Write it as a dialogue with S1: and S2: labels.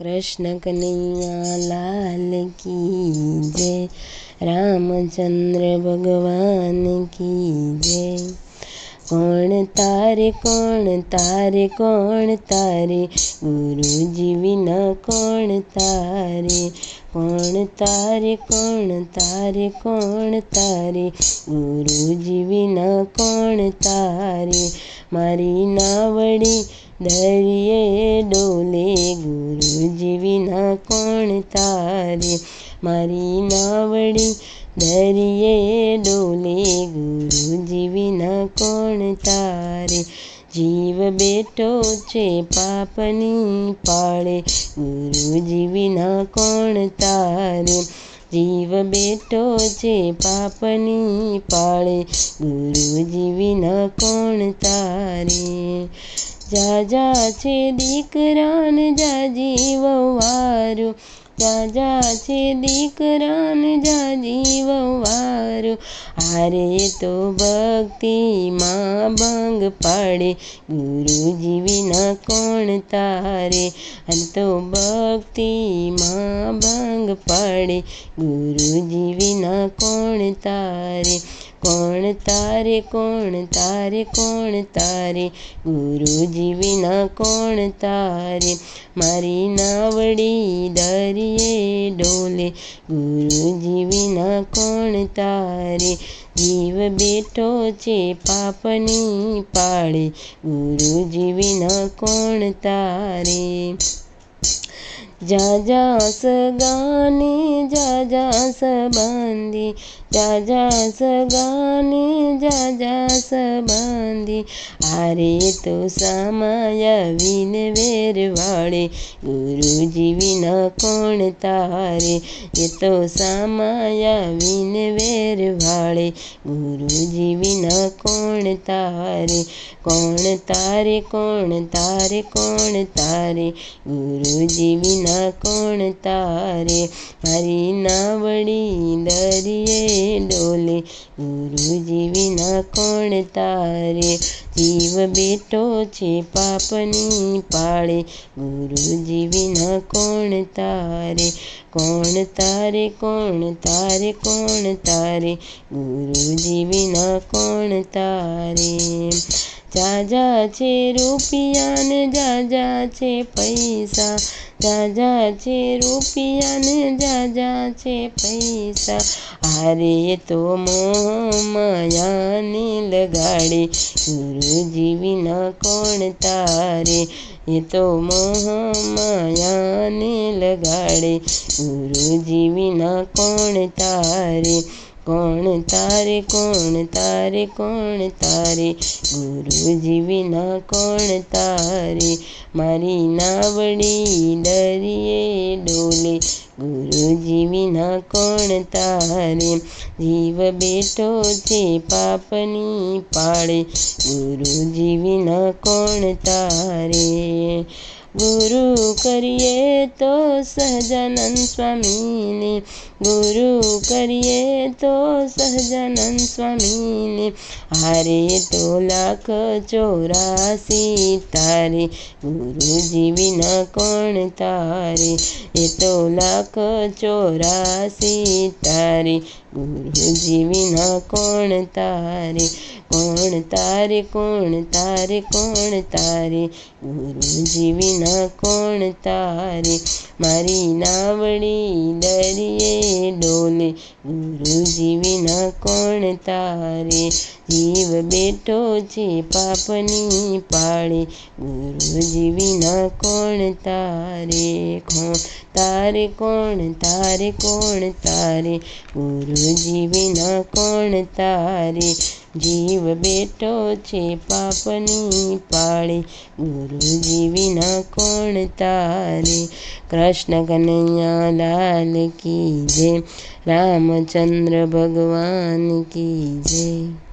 S1: કૃષ્ણ કનૈયા લાલ કી જય રામચંદ્ર ભગવાન કી જય. કોણ તારે કોણ તારે કોણ તારે? ગુરુજી વિના કોણ તારે? કોણ તારે કોણ તારે કોણ તારે? ગુરુજી વિના કોણ તારે? મારી નાવડી દરિયે ડોલે ગુરુજી વિના કોણ તારે? મારી નાવડી દરિયે ડોલે ગુરુજી વિના કોણ તારે? જીવ બેઠો છે પાપની પાળે, ગુરુજી વિના કોણ તારે? જીવ બેઠો છે પાપની પાળે, ગુરુજી વિના કોણ તારે? જાજા છે દીકરાને જાજી વવારું જાજા છે દીકરાને જાજી વવારું હારે તો ભક્તિમાં ભંગ પાડે. ગુરુજી વિના કોણ તારે? અને તો ભક્તિમાં ભંગ પાડે. ગુરુજી વિના કોણ તારે? કોણ તારે કોણ તારે કોણ તારે? ગુરુજી વિના કોણ તારે? મારી નાવડી દરિયે ડોલે. ગુરુજી વિના કોણ તારે? જીવ બેઠો છે પાપની પાળે. ગુરુજી વિના કોણ તારે? જાજા સગાને જાજા સંબંધી જાજા સગાની જાજા સંબંધી. આરે તો સામાયાવીને વેરવાળે ગુરુજી વિના કોણ તારે? એ તો સામાયાવીને વેરવાળે ગુરુજી વિના કોણ તારે? કોણ તારે? કોણ તારે? કોણ તારે? ગુરુજી વિના કોણ તારે? મારી નાવડી દરિયે ડોલે. ગુરુજી વિના કોણ તારે જીવ બેઠો છે પાપની પાળે. ગુરુજી વિના કોણ તારે? કોણ તારે? કોણ તારે? કોણ તારે? ગુરુજી વિના કોણ તારે? જાજા છે રૂપિયા ને જાજા છે પૈસા. જાજા છે રૂપિયા ને જાજા છે પૈસા. હારે તો મોહ માયાને લગાડે. ગુરુજી વિના કોણ તારે? એ તો મોહ માયાને લગાડે. ગુરુજી વિના કોણ તારે? કોણ તારે કોણ તારે કોણ તારે? ગુરુજી વિના કોણ તારે? મારી નાવડી ડરીએ ડોલે. ગુરુજી વિના કોણ તારે? જીવ બેઠો છે પાપની પાળે. ગુરુજી વિના કોણ તારે? ગુરુ કરીએ તો સહજાનંદ સ્વામીને. ગુરુ કરીએ તો સહજાનંદ સ્વામીને. હારે તો લાખ ચોરાસી તારે. ગુરુજી વિના કોણ તારે? એ તો લાખ ચોરાસી તારે. ગુરુજી વિના કોણ તારે? કોણ તારે? કોણ તારે? કોણ તારે? ગુરુજી વિના કોણ તારે? મારી નાવડી દરિયે ડોલે. ગુરુજી વિના કોણ તારે? જીવ બેઠો છે, પાપની પાળે. ગુરુજી વિના કોણ તારે? કોણ તારે? કોણ તારે? કોણ તારે? ગુરુજી વિના કોણ તારે? જીવ બેઠો છે, પાપની પાળે. ગુરુજી વિના કોણ તારે? કૃષ્ણ કનૈયા લાલ કી જય. રામચંદ્ર ભગવાન કી જય.